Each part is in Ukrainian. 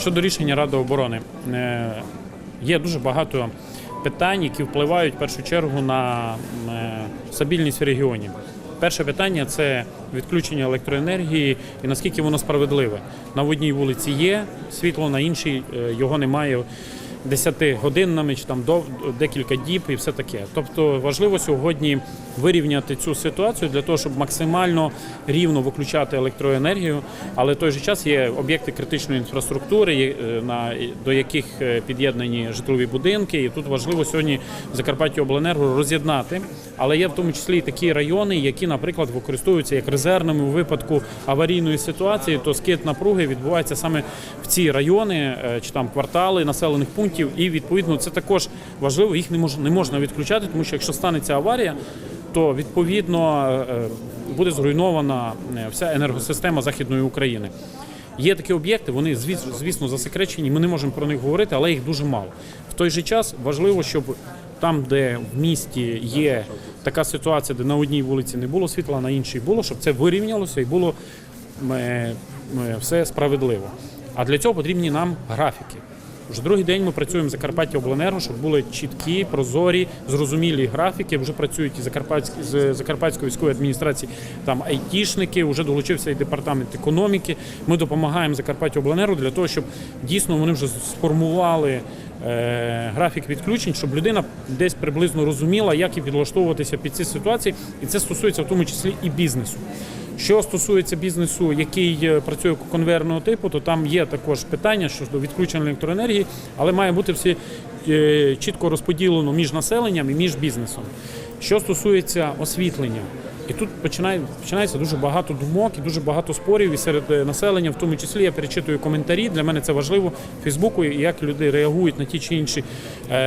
Щодо рішення Ради оборони, е, є дуже багато питань, які впливають в першу чергу на е, стабільність в регіоні. Перше питання це відключення електроенергії і наскільки воно справедливе. На одній вулиці є світло, на іншій е, його немає 10 годинами чи там до декілька діб і все таке. Тобто важливо сьогодні вирівняти цю ситуацію для того, щоб максимально рівно виключати електроенергію, але в той же час є об'єкти критичної інфраструктури, е, на до яких е, під'єднані житлові будинки. І тут важливо сьогодні Закарпаття Обленерго роз'єднати. Але є в тому числі і такі райони, які, наприклад, використовуються як резервними у випадку аварійної ситуації, то скид напруги відбувається саме в ці райони е, чи там квартали населених пунктів. І відповідно це також важливо. Їх не можна не можна відключати, тому що якщо станеться аварія, то відповідно е, буде зруйнована е, вся енергосистема Західної України. Є такі об'єкти, вони звісно засекречені. Ми не можемо про них говорити, але їх дуже мало. В той же час важливо, щоб там, де в місті є така ситуація, де на одній вулиці не було світла, а на іншій було, щоб це вирівнялося і було е, е, все справедливо. А для цього потрібні нам графіки. Вже другий день ми працюємо в Закарпаття Обленерго, щоб були чіткі, прозорі, зрозумілі графіки. Вже працюють і Закарпатські з Закарпатської військової адміністрації, там айтішники, вже долучився і департамент економіки. Ми допомагаємо Закарпаття Обленерго для того, щоб дійсно вони вже сформували е, графік відключень, щоб людина десь приблизно розуміла, як і підлаштовуватися під ці ситуації, і це стосується в тому числі і бізнесу. Що стосується бізнесу, який е, працює конвейерного типу, то там є також питання щодо відключення електроенергії, але має бути всі е, чітко розподілено між населенням і між бізнесом. Що стосується освітлення, і тут починає починається дуже багато думок і дуже багато спорів і серед е, населення, в тому числі я перечитую коментарі. Для мене це важливо в Фейсбуку, як люди реагують на ті чи інші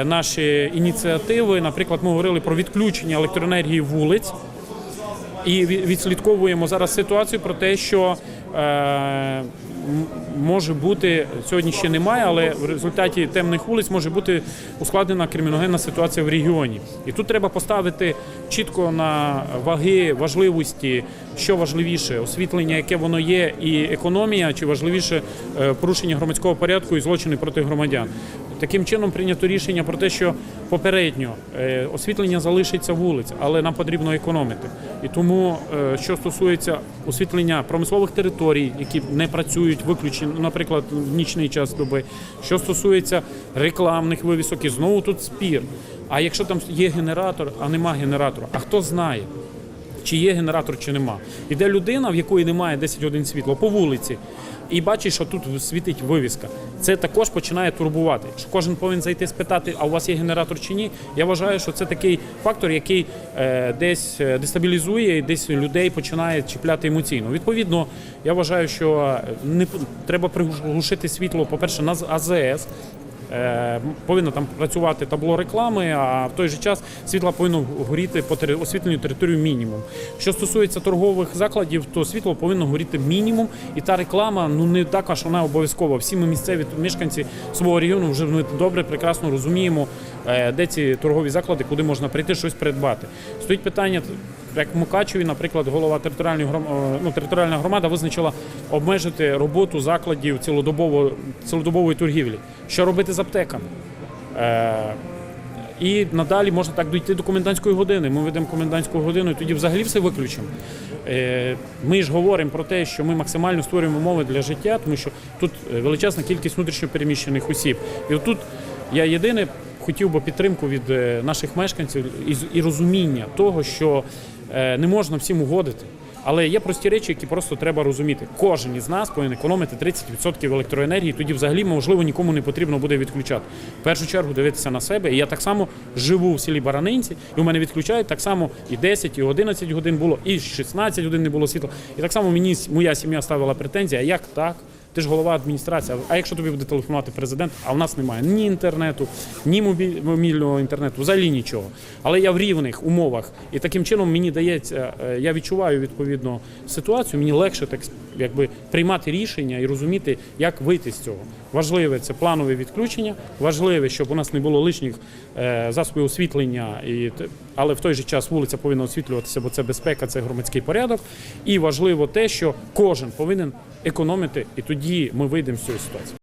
наші ініціативи. Наприклад, ми говорили про відключення електроенергії вулиць. І відслідковуємо зараз ситуацію про те, що е, може бути сьогодні ще немає, але в результаті темних вулиць може бути ускладнена криміногенна ситуація в регіоні. І тут треба поставити чітко на ваги важливості, що важливіше, освітлення, яке воно є, і економія, чи важливіше е, порушення громадського порядку і злочини проти громадян. Таким чином прийнято рішення про те, що попередньо е, освітлення залишиться вулиць, але нам потрібно економити. І тому, е, що стосується освітлення промислових територій, які не працюють виключені, наприклад, в нічний час доби, що стосується рекламних вивісок, і знову тут спір. А якщо там є генератор, а нема генератора, а хто знає? чи є генератор, чи нема. Іде людина, в якої немає 10 годин світла по вулиці, і бачить, що тут світить вивіска. Це також починає турбувати. Що кожен повинен зайти спитати, а у вас є генератор чи ні. Я вважаю, що це такий фактор, який е, десь е, дестабілізує і десь людей починає чіпляти емоційно. Відповідно, я вважаю, що не треба приглушити світло, по-перше, на АЗС. Е, Повинно там працювати табло реклами, а в той же час світло повинно горіти по освітленню територію мінімум. Що стосується торгових закладів, то світло повинно горіти мінімум, і та реклама ну не така, що вона обов'язкова. Всі ми місцеві мешканці свого регіону вже ми добре, прекрасно розуміємо, де ці торгові заклади, куди можна прийти щось придбати. Стоїть питання. Як в Мукачеві, наприклад, голова територіальної гром... е, ну, територіальна громада визначила обмежити роботу закладів цілодобово... цілодобової торгівлі. Що робити з аптеками? Е... І надалі можна так дійти до комендантської години. Ми ведемо комендантську годину і тоді взагалі все виключимо. Е, Ми ж говоримо про те, що ми максимально створюємо умови для життя, тому що тут е, величезна кількість внутрішньопереміщених осіб. І отут я єдине хотів би підтримку від е, наших мешканців і, розуміння того, що е, не можна всім угодити. Але є прості речі, які просто треба розуміти. Кожен із нас повинен економити 30% електроенергії, тоді взагалі можливо нікому не потрібно буде відключати. В першу чергу дивитися на себе. І я так само живу в селі Баранинці, і у мене відключають так само і 10, і 11 годин було, і 16 годин не було світла. І так само мені моя сім'я ставила претензії, а як так? Ти ж голова адміністрації. А якщо тобі буде телефонувати президент, а в нас немає ні інтернету, ні мобільного інтернету, взагалі нічого. Але я в рівних умовах, і таким чином мені дається, е, я відчуваю відповідно ситуацію. Мені легше так якби приймати рішення і розуміти, як вийти з цього. Важливе це планове відключення. Важливе, щоб у нас не було лишніх е, засобів освітлення, і але в той же час вулиця повинна освітлюватися, бо це безпека, це громадський порядок. І важливо те, що кожен повинен економити, і тоді ми вийдемо з цієї ситуації.